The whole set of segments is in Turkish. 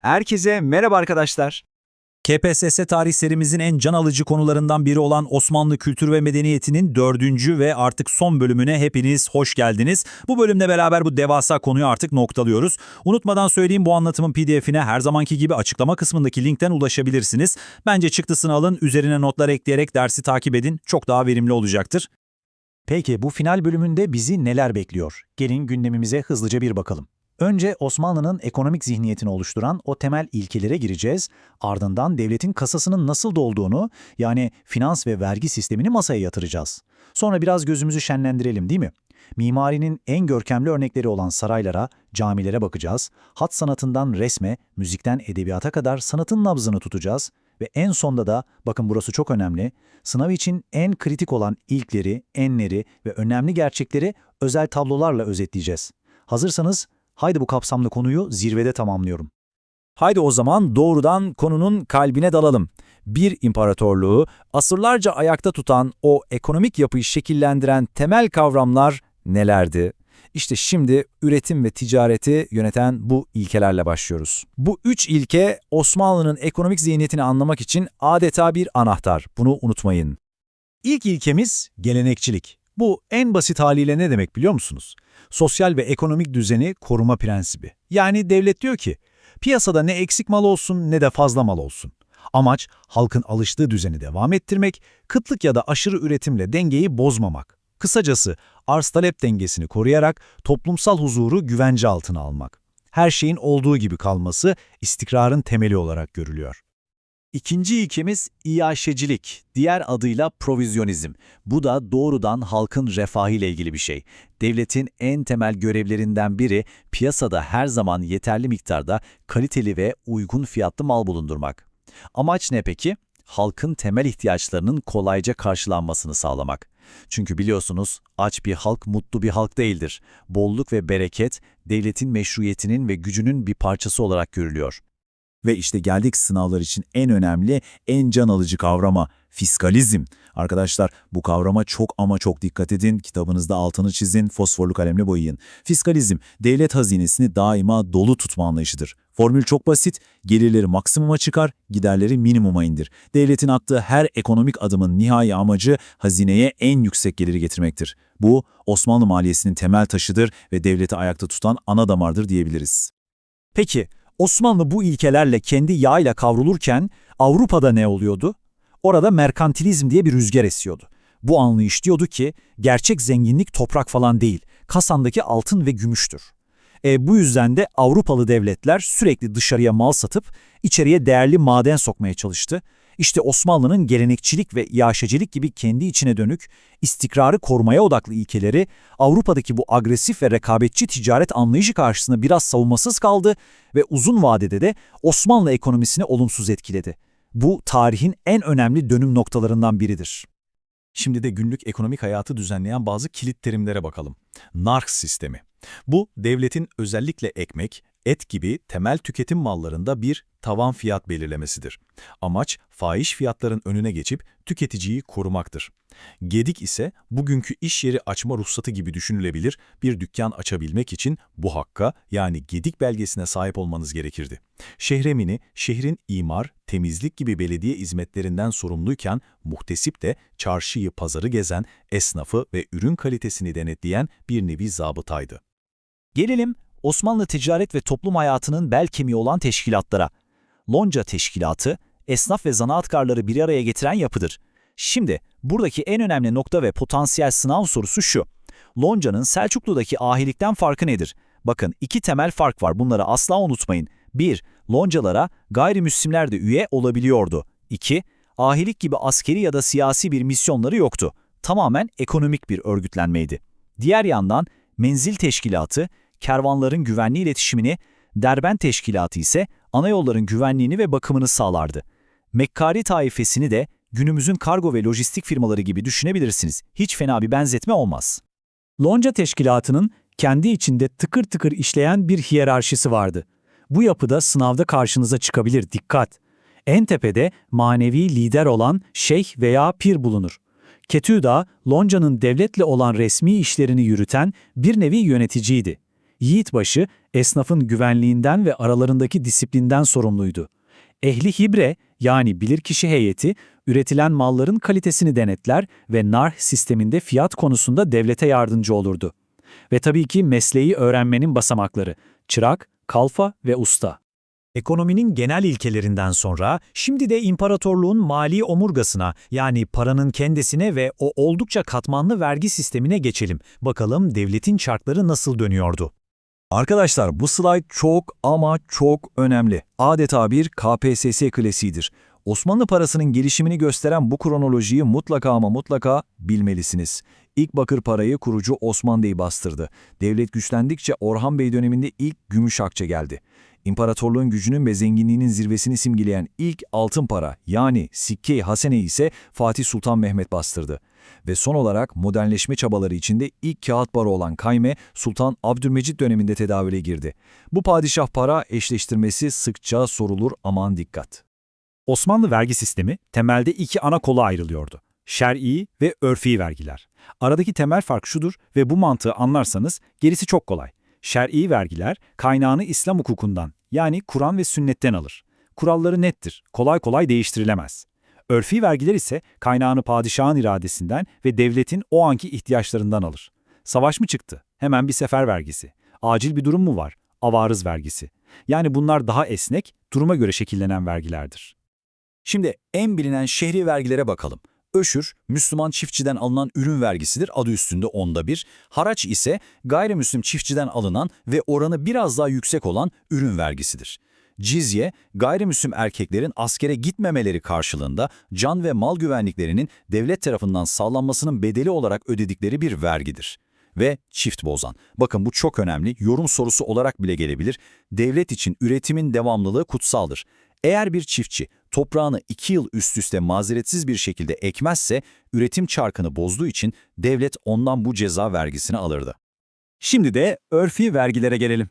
Herkese merhaba arkadaşlar. KPSS tarih serimizin en can alıcı konularından biri olan Osmanlı kültür ve medeniyetinin dördüncü ve artık son bölümüne hepiniz hoş geldiniz. Bu bölümle beraber bu devasa konuyu artık noktalıyoruz. Unutmadan söyleyeyim bu anlatımın pdf'ine her zamanki gibi açıklama kısmındaki linkten ulaşabilirsiniz. Bence çıktısını alın, üzerine notlar ekleyerek dersi takip edin. Çok daha verimli olacaktır. Peki bu final bölümünde bizi neler bekliyor? Gelin gündemimize hızlıca bir bakalım. Önce Osmanlı'nın ekonomik zihniyetini oluşturan o temel ilkelere gireceğiz. Ardından devletin kasasının nasıl dolduğunu, yani finans ve vergi sistemini masaya yatıracağız. Sonra biraz gözümüzü şenlendirelim değil mi? Mimarinin en görkemli örnekleri olan saraylara, camilere bakacağız. Hat sanatından resme, müzikten edebiyata kadar sanatın nabzını tutacağız. Ve en sonda da, bakın burası çok önemli, sınav için en kritik olan ilkleri, enleri ve önemli gerçekleri özel tablolarla özetleyeceğiz. Hazırsanız haydi bu kapsamlı konuyu zirvede tamamlıyorum. Haydi o zaman doğrudan konunun kalbine dalalım. Bir imparatorluğu asırlarca ayakta tutan o ekonomik yapıyı şekillendiren temel kavramlar nelerdi? İşte şimdi üretim ve ticareti yöneten bu ilkelerle başlıyoruz. Bu üç ilke Osmanlı'nın ekonomik zihniyetini anlamak için adeta bir anahtar. Bunu unutmayın. İlk ilkemiz gelenekçilik. Bu en basit haliyle ne demek biliyor musunuz? Sosyal ve ekonomik düzeni koruma prensibi. Yani devlet diyor ki, piyasada ne eksik mal olsun ne de fazla mal olsun. Amaç halkın alıştığı düzeni devam ettirmek, kıtlık ya da aşırı üretimle dengeyi bozmamak. Kısacası arz-talep dengesini koruyarak toplumsal huzuru güvence altına almak. Her şeyin olduğu gibi kalması istikrarın temeli olarak görülüyor. İkinci ilkemiz iaşecilik, diğer adıyla provizyonizm. Bu da doğrudan halkın refahı ile ilgili bir şey. Devletin en temel görevlerinden biri piyasada her zaman yeterli miktarda kaliteli ve uygun fiyatlı mal bulundurmak. Amaç ne peki? Halkın temel ihtiyaçlarının kolayca karşılanmasını sağlamak. Çünkü biliyorsunuz aç bir halk mutlu bir halk değildir. Bolluk ve bereket devletin meşruiyetinin ve gücünün bir parçası olarak görülüyor. Ve işte geldik sınavlar için en önemli, en can alıcı kavrama, fiskalizm. Arkadaşlar bu kavrama çok ama çok dikkat edin, kitabınızda altını çizin, fosforlu kalemle boyayın. Fiskalizm, devlet hazinesini daima dolu tutma anlayışıdır. Formül çok basit, gelirleri maksimuma çıkar, giderleri minimuma indir. Devletin attığı her ekonomik adımın nihai amacı hazineye en yüksek geliri getirmektir. Bu, Osmanlı maliyesinin temel taşıdır ve devleti ayakta tutan ana damardır diyebiliriz. Peki, Osmanlı bu ilkelerle kendi yağıyla kavrulurken Avrupa'da ne oluyordu? Orada merkantilizm diye bir rüzgar esiyordu. Bu anlayış diyordu ki gerçek zenginlik toprak falan değil, kasandaki altın ve gümüştür. E, bu yüzden de Avrupalı devletler sürekli dışarıya mal satıp içeriye değerli maden sokmaya çalıştı. İşte Osmanlı'nın gelenekçilik ve iaşecilik gibi kendi içine dönük, istikrarı korumaya odaklı ilkeleri Avrupa'daki bu agresif ve rekabetçi ticaret anlayışı karşısında biraz savunmasız kaldı ve uzun vadede de Osmanlı ekonomisini olumsuz etkiledi. Bu tarihin en önemli dönüm noktalarından biridir. Şimdi de günlük ekonomik hayatı düzenleyen bazı kilit terimlere bakalım. Nark sistemi. Bu, devletin özellikle ekmek, et gibi temel tüketim mallarında bir tavan fiyat belirlemesidir. Amaç, fahiş fiyatların önüne geçip tüketiciyi korumaktır. Gedik ise bugünkü iş yeri açma ruhsatı gibi düşünülebilir bir dükkan açabilmek için bu hakka yani gedik belgesine sahip olmanız gerekirdi. Şehremini, şehrin imar, temizlik gibi belediye hizmetlerinden sorumluyken muhtesip de çarşıyı, pazarı gezen, esnafı ve ürün kalitesini denetleyen bir nevi zabıtaydı. Gelelim Osmanlı ticaret ve toplum hayatının bel kemiği olan teşkilatlara. Lonca Teşkilatı, esnaf ve zanaatkarları bir araya getiren yapıdır. Şimdi buradaki en önemli nokta ve potansiyel sınav sorusu şu. Lonca'nın Selçuklu'daki ahilikten farkı nedir? Bakın iki temel fark var bunları asla unutmayın. 1. Loncalara gayrimüslimler de üye olabiliyordu. 2. Ahilik gibi askeri ya da siyasi bir misyonları yoktu. Tamamen ekonomik bir örgütlenmeydi. Diğer yandan Menzil Teşkilatı, kervanların güvenli iletişimini, Derbent Teşkilatı ise ana yolların güvenliğini ve bakımını sağlardı. Mekkari taifesini de günümüzün kargo ve lojistik firmaları gibi düşünebilirsiniz. Hiç fena bir benzetme olmaz. Lonca Teşkilatı'nın kendi içinde tıkır tıkır işleyen bir hiyerarşisi vardı. Bu yapıda sınavda karşınıza çıkabilir, dikkat. En tepede manevi lider olan şeyh veya pir bulunur. Ketüda, Lonca'nın devletle olan resmi işlerini yürüten bir nevi yöneticiydi. Yiğitbaşı, esnafın güvenliğinden ve aralarındaki disiplinden sorumluydu. Ehli hibre yani bilirkişi heyeti, üretilen malların kalitesini denetler ve nar sisteminde fiyat konusunda devlete yardımcı olurdu. Ve tabii ki mesleği öğrenmenin basamakları, çırak, kalfa ve usta. Ekonominin genel ilkelerinden sonra şimdi de imparatorluğun mali omurgasına yani paranın kendisine ve o oldukça katmanlı vergi sistemine geçelim. Bakalım devletin çarkları nasıl dönüyordu? Arkadaşlar bu slide çok ama çok önemli. Adeta bir KPSS klasiğidir. Osmanlı parasının gelişimini gösteren bu kronolojiyi mutlaka ama mutlaka bilmelisiniz. İlk bakır parayı kurucu Osman Bey bastırdı. Devlet güçlendikçe Orhan Bey döneminde ilk gümüş akçe geldi. İmparatorluğun gücünün ve zenginliğinin zirvesini simgeleyen ilk altın para yani Sikke-i Hasene ise Fatih Sultan Mehmet bastırdı. Ve son olarak modernleşme çabaları içinde ilk kağıt para olan kayme Sultan Abdülmecit döneminde tedavüle girdi. Bu padişah para eşleştirmesi sıkça sorulur aman dikkat. Osmanlı vergi sistemi temelde iki ana kola ayrılıyordu. Şer'i ve örfi vergiler. Aradaki temel fark şudur ve bu mantığı anlarsanız gerisi çok kolay. Şer'i vergiler kaynağını İslam hukukundan yani Kur'an ve sünnetten alır. Kuralları nettir, kolay kolay değiştirilemez. Örfi vergiler ise kaynağını padişahın iradesinden ve devletin o anki ihtiyaçlarından alır. Savaş mı çıktı? Hemen bir sefer vergisi. Acil bir durum mu var? Avarız vergisi. Yani bunlar daha esnek, duruma göre şekillenen vergilerdir. Şimdi en bilinen şehri vergilere bakalım. Öşür, Müslüman çiftçiden alınan ürün vergisidir, adı üstünde onda bir. Haraç ise gayrimüslim çiftçiden alınan ve oranı biraz daha yüksek olan ürün vergisidir. Cizye, gayrimüslim erkeklerin askere gitmemeleri karşılığında can ve mal güvenliklerinin devlet tarafından sağlanmasının bedeli olarak ödedikleri bir vergidir. Ve çift bozan. Bakın bu çok önemli, yorum sorusu olarak bile gelebilir. Devlet için üretimin devamlılığı kutsaldır. Eğer bir çiftçi toprağını iki yıl üst üste mazeretsiz bir şekilde ekmezse üretim çarkını bozduğu için devlet ondan bu ceza vergisini alırdı. Şimdi de örfi vergilere gelelim.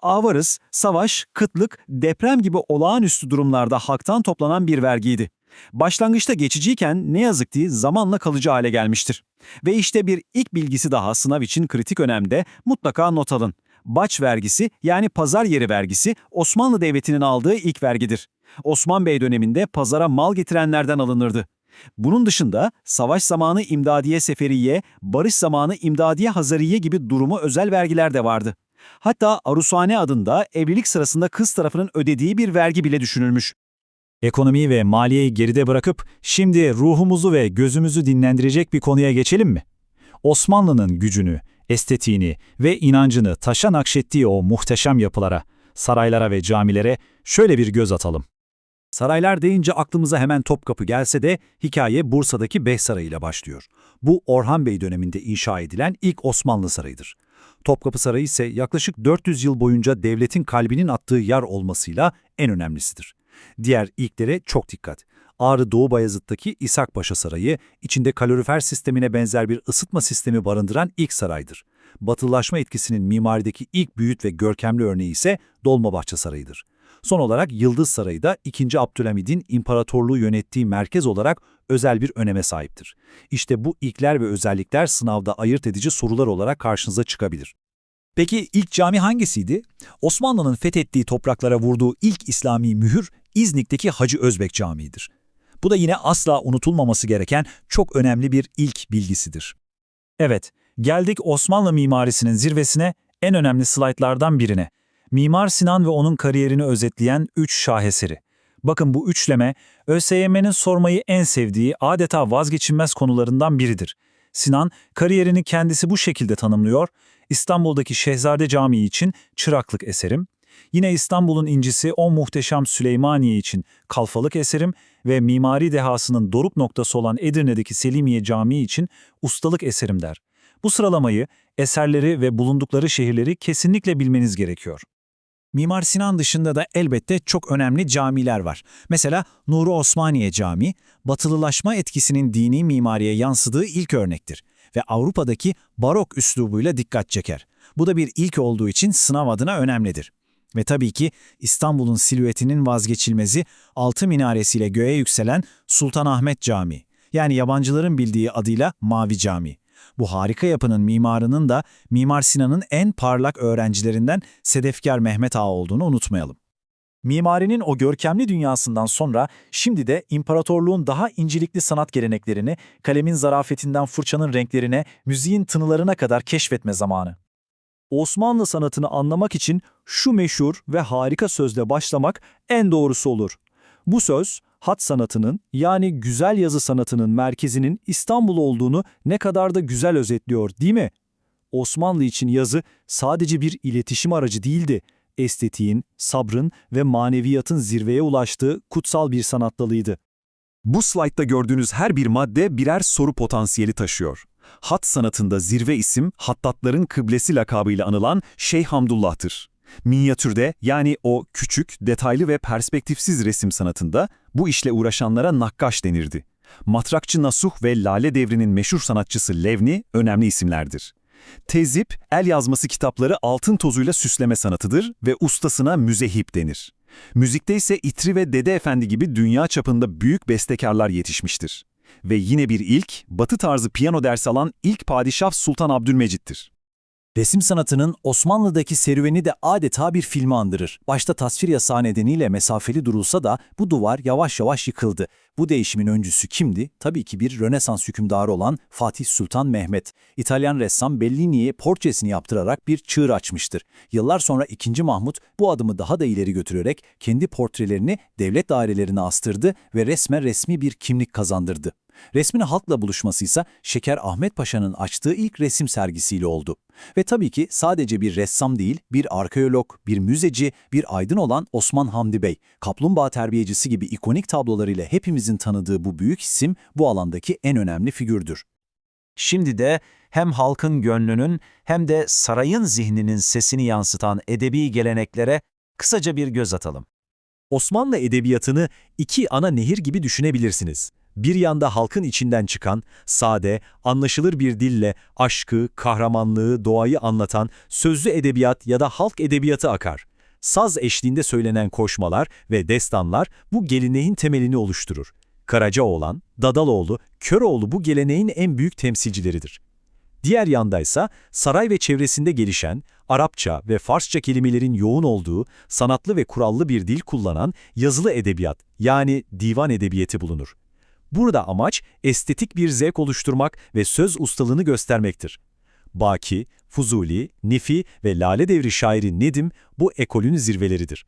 Avarız, savaş, kıtlık, deprem gibi olağanüstü durumlarda halktan toplanan bir vergiydi. Başlangıçta geçiciyken ne yazık ki zamanla kalıcı hale gelmiştir. Ve işte bir ilk bilgisi daha sınav için kritik önemde mutlaka not alın. Baç vergisi yani pazar yeri vergisi Osmanlı Devleti'nin aldığı ilk vergidir. Osman Bey döneminde pazara mal getirenlerden alınırdı. Bunun dışında savaş zamanı imdadiye seferiye, barış zamanı imdadiye hazariye gibi durumu özel vergiler de vardı. Hatta arusane adında evlilik sırasında kız tarafının ödediği bir vergi bile düşünülmüş. Ekonomiyi ve maliyeyi geride bırakıp şimdi ruhumuzu ve gözümüzü dinlendirecek bir konuya geçelim mi? Osmanlı'nın gücünü, estetiğini ve inancını taşa nakşettiği o muhteşem yapılara, saraylara ve camilere şöyle bir göz atalım. Saraylar deyince aklımıza hemen Topkapı gelse de hikaye Bursa'daki Bey Sarayı ile başlıyor. Bu Orhan Bey döneminde inşa edilen ilk Osmanlı sarayıdır. Topkapı Sarayı ise yaklaşık 400 yıl boyunca devletin kalbinin attığı yer olmasıyla en önemlisidir. Diğer ilklere çok dikkat. Ağrı Doğu Bayazıt'taki İshak Paşa Sarayı, içinde kalorifer sistemine benzer bir ısıtma sistemi barındıran ilk saraydır. Batılılaşma etkisinin mimarideki ilk büyük ve görkemli örneği ise Dolmabahçe Sarayı'dır. Son olarak Yıldız Sarayı da 2. Abdülhamid'in imparatorluğu yönettiği merkez olarak özel bir öneme sahiptir. İşte bu ilkler ve özellikler sınavda ayırt edici sorular olarak karşınıza çıkabilir. Peki ilk cami hangisiydi? Osmanlı'nın fethettiği topraklara vurduğu ilk İslami mühür İznik'teki Hacı Özbek Camii'dir. Bu da yine asla unutulmaması gereken çok önemli bir ilk bilgisidir. Evet, geldik Osmanlı mimarisinin zirvesine, en önemli slaytlardan birine. Mimar Sinan ve onun kariyerini özetleyen üç şaheseri. Bakın bu üçleme, ÖSYM'nin sormayı en sevdiği adeta vazgeçilmez konularından biridir. Sinan, kariyerini kendisi bu şekilde tanımlıyor, İstanbul'daki Şehzade Camii için çıraklık eserim, yine İstanbul'un incisi o muhteşem Süleymaniye için kalfalık eserim ve mimari dehasının doruk noktası olan Edirne'deki Selimiye Camii için ustalık eserim der. Bu sıralamayı, eserleri ve bulundukları şehirleri kesinlikle bilmeniz gerekiyor. Mimar Sinan dışında da elbette çok önemli camiler var. Mesela Nuri Osmaniye Camii, batılılaşma etkisinin dini mimariye yansıdığı ilk örnektir ve Avrupa'daki barok üslubuyla dikkat çeker. Bu da bir ilk olduğu için sınav adına önemlidir. Ve tabii ki İstanbul'un silüetinin vazgeçilmezi altı minaresiyle göğe yükselen Sultanahmet Camii, yani yabancıların bildiği adıyla Mavi Cami. Bu harika yapının mimarının da Mimar Sinan'ın en parlak öğrencilerinden Sedefkar Mehmet Ağa olduğunu unutmayalım. Mimarinin o görkemli dünyasından sonra şimdi de imparatorluğun daha incelikli sanat geleneklerini, kalemin zarafetinden fırçanın renklerine, müziğin tınılarına kadar keşfetme zamanı. Osmanlı sanatını anlamak için şu meşhur ve harika sözle başlamak en doğrusu olur. Bu söz, hat sanatının yani güzel yazı sanatının merkezinin İstanbul olduğunu ne kadar da güzel özetliyor değil mi? Osmanlı için yazı sadece bir iletişim aracı değildi estetiğin, sabrın ve maneviyatın zirveye ulaştığı kutsal bir sanat dalıydı. Bu slaytta gördüğünüz her bir madde birer soru potansiyeli taşıyor. Hat sanatında zirve isim, hattatların kıblesi lakabıyla anılan Şeyh Hamdullah'tır. Minyatürde yani o küçük, detaylı ve perspektifsiz resim sanatında bu işle uğraşanlara nakkaş denirdi. Matrakçı Nasuh ve Lale Devri'nin meşhur sanatçısı Levni önemli isimlerdir. Tezip, el yazması kitapları altın tozuyla süsleme sanatıdır ve ustasına müzehip denir. Müzikte ise İtri ve Dede Efendi gibi dünya çapında büyük bestekarlar yetişmiştir. Ve yine bir ilk, batı tarzı piyano dersi alan ilk padişah Sultan Abdülmecit'tir. Resim sanatının Osmanlı'daki serüveni de adeta bir filmi andırır. Başta tasvir yasağı nedeniyle mesafeli durulsa da bu duvar yavaş yavaş yıkıldı. Bu değişimin öncüsü kimdi? Tabii ki bir Rönesans hükümdarı olan Fatih Sultan Mehmet. İtalyan ressam Bellini'ye portresini yaptırarak bir çığır açmıştır. Yıllar sonra 2. Mahmut bu adımı daha da ileri götürerek kendi portrelerini devlet dairelerine astırdı ve resmen resmi bir kimlik kazandırdı. Resmin halkla buluşması ise Şeker Ahmet Paşa'nın açtığı ilk resim sergisiyle oldu. Ve tabii ki sadece bir ressam değil, bir arkeolog, bir müzeci, bir aydın olan Osman Hamdi Bey, kaplumbağa terbiyecisi gibi ikonik tablolarıyla hepimizin tanıdığı bu büyük isim bu alandaki en önemli figürdür. Şimdi de hem halkın gönlünün hem de sarayın zihninin sesini yansıtan edebi geleneklere kısaca bir göz atalım. Osmanlı edebiyatını iki ana nehir gibi düşünebilirsiniz. Bir yanda halkın içinden çıkan, sade, anlaşılır bir dille aşkı, kahramanlığı, doğayı anlatan sözlü edebiyat ya da halk edebiyatı akar. Saz eşliğinde söylenen koşmalar ve destanlar bu geleneğin temelini oluşturur. Karacaoğlan, Dadaloğlu, Köroğlu bu geleneğin en büyük temsilcileridir. Diğer yandaysa saray ve çevresinde gelişen, Arapça ve Farsça kelimelerin yoğun olduğu, sanatlı ve kurallı bir dil kullanan yazılı edebiyat yani divan edebiyatı bulunur. Burada amaç estetik bir zevk oluşturmak ve söz ustalığını göstermektir. Baki, Fuzuli, Nifi ve Lale Devri şairi Nedim bu ekolün zirveleridir.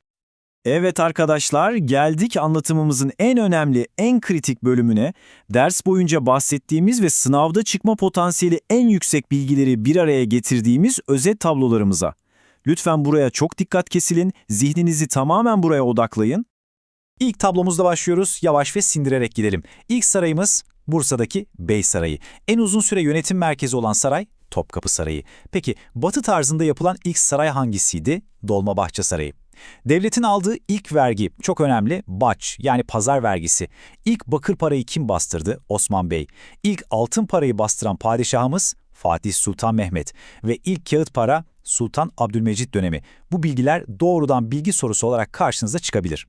Evet arkadaşlar, geldik anlatımımızın en önemli, en kritik bölümüne. Ders boyunca bahsettiğimiz ve sınavda çıkma potansiyeli en yüksek bilgileri bir araya getirdiğimiz özet tablolarımıza. Lütfen buraya çok dikkat kesilin, zihninizi tamamen buraya odaklayın. İlk tablomuzda başlıyoruz. Yavaş ve sindirerek gidelim. İlk sarayımız Bursa'daki Bey Sarayı. En uzun süre yönetim merkezi olan saray Topkapı Sarayı. Peki Batı tarzında yapılan ilk saray hangisiydi? Dolmabahçe Sarayı. Devletin aldığı ilk vergi çok önemli baç yani pazar vergisi. İlk bakır parayı kim bastırdı? Osman Bey. İlk altın parayı bastıran padişahımız Fatih Sultan Mehmet ve ilk kağıt para Sultan Abdülmecit dönemi. Bu bilgiler doğrudan bilgi sorusu olarak karşınıza çıkabilir.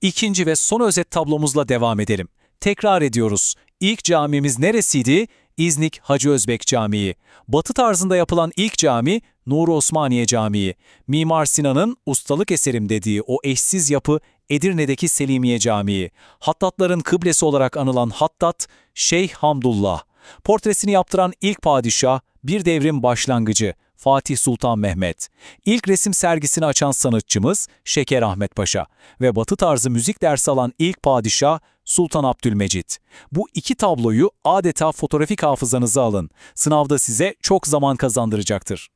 İkinci ve son özet tablomuzla devam edelim. Tekrar ediyoruz. İlk camimiz neresiydi? İznik Hacı Özbek Camii. Batı tarzında yapılan ilk cami Nur Osmaniye Camii. Mimar Sinan'ın ustalık eserim dediği o eşsiz yapı Edirne'deki Selimiye Camii. Hattatların kıblesi olarak anılan Hattat Şeyh Hamdullah. Portresini yaptıran ilk padişah bir devrin başlangıcı Fatih Sultan Mehmet. İlk resim sergisini açan sanatçımız Şeker Ahmet Paşa ve batı tarzı müzik dersi alan ilk padişah Sultan Abdülmecit. Bu iki tabloyu adeta fotoğrafik hafızanıza alın. Sınavda size çok zaman kazandıracaktır.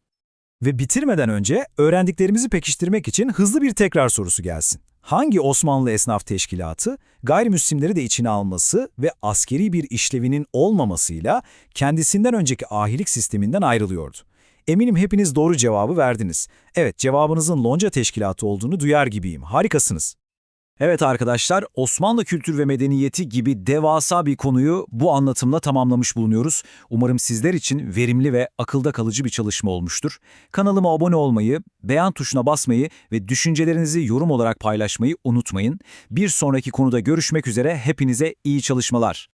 Ve bitirmeden önce öğrendiklerimizi pekiştirmek için hızlı bir tekrar sorusu gelsin. Hangi Osmanlı Esnaf Teşkilatı gayrimüslimleri de içine alması ve askeri bir işlevinin olmamasıyla kendisinden önceki ahilik sisteminden ayrılıyordu? Eminim hepiniz doğru cevabı verdiniz. Evet cevabınızın Lonca Teşkilatı olduğunu duyar gibiyim. Harikasınız. Evet arkadaşlar, Osmanlı kültür ve medeniyeti gibi devasa bir konuyu bu anlatımla tamamlamış bulunuyoruz. Umarım sizler için verimli ve akılda kalıcı bir çalışma olmuştur. Kanalıma abone olmayı, beğen tuşuna basmayı ve düşüncelerinizi yorum olarak paylaşmayı unutmayın. Bir sonraki konuda görüşmek üzere hepinize iyi çalışmalar.